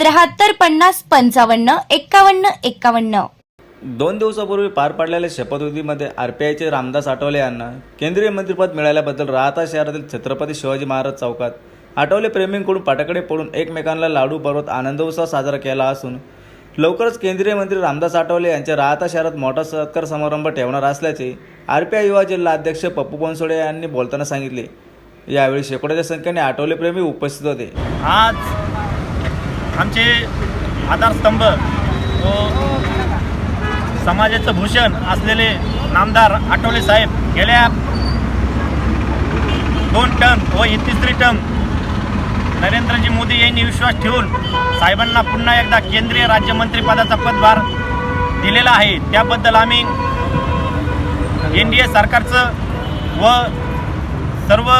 त्र्याहत्तर पन्नास पंचावन्न एक्कावन्न एक्कावन्न. दोन दिवसापूर्वी पार पडलेल्या शपथविधीमध्ये आर पी आयचे रामदास आठवले यांना केंद्रीय मंत्रिपद मिळाल्याबद्दल राहता शहरातील छत्रपती शिवाजी महाराज चौकात आठवले प्रेमींकडून पाटाकडे पडून एकमेकांना लाडू पर्वत आनंदोत्सव साजरा केला असून लवकरच केंद्रीय मंत्री रामदास आठवले यांच्या राहता शहरात मोठा सत्कार समारंभ ठेवणार असल्याचे आर पी आय युवा जिल्हा अध्यक्ष पप्पू बनसोडे यांनी बोलताना सांगितले. यावेळी शेकडोच्या संख्येने आठवले प्रेमी उपस्थित होते. आज आमचे आधारस्तंभ व समाजाचं भूषण असलेले नामदार आठवले साहेब गेल्या दोन टर्म व ही तिसरी टर्म नरेंद्रजी मोदी यांनी विश्वास ठेवून साहेबांना पुन्हा एकदा केंद्रीय राज्यमंत्रीपदाचा पदभार दिलेला आहे. त्याबद्दल आम्ही एन डी ए सरकारचं व सर्व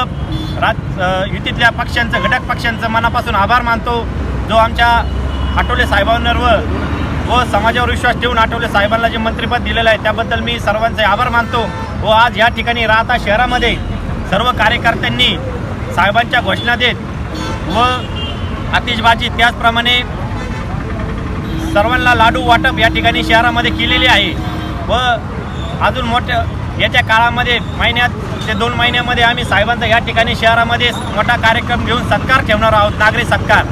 राज युतीतल्या पक्षांचं घटक पक्षांचं मनापासून आभार मानतो. जो आमच्या आठवले साहेबांवर व व समाजावर विश्वास ठेवून आठवले साहेबांना जे मंत्रिपद दिलेलं आहे त्याबद्दल मी सर्वांचे आभार मानतो. व आज या ठिकाणी राहता शहरामध्ये सर्व कार्यकर्त्यांनी साहेबांच्या घोषणा देत व आतिषबाजी त्याचप्रमाणे सर्वांना लाडू वाटप या ठिकाणी शहरामध्ये केलेली आहे. व अजून मोठ्या याच्या काळामध्ये महिन्यात ते दोन महिन्यामध्ये आम्ही साहेबांचा या ठिकाणी शहरामध्ये मोठा कार्यक्रम घेऊन सत्कार ठेवणार आहोत नागरी सत्कार.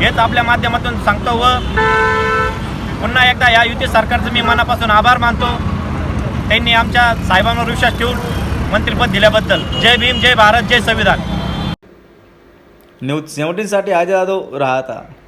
हेच आपल्या माध्यमातून सांगतो व पुन्हा एकदा या युती सरकारचं मी मनापासून आभार मानतो. त्यांनी आमच्या साहेबांवर विश्वास ठेवून मंत्रिपद दिल्याबद्दल. जय भीम जय भारत जय संविधान. न्यूज सेवन्टीनसाठी अजय जाधव राहता.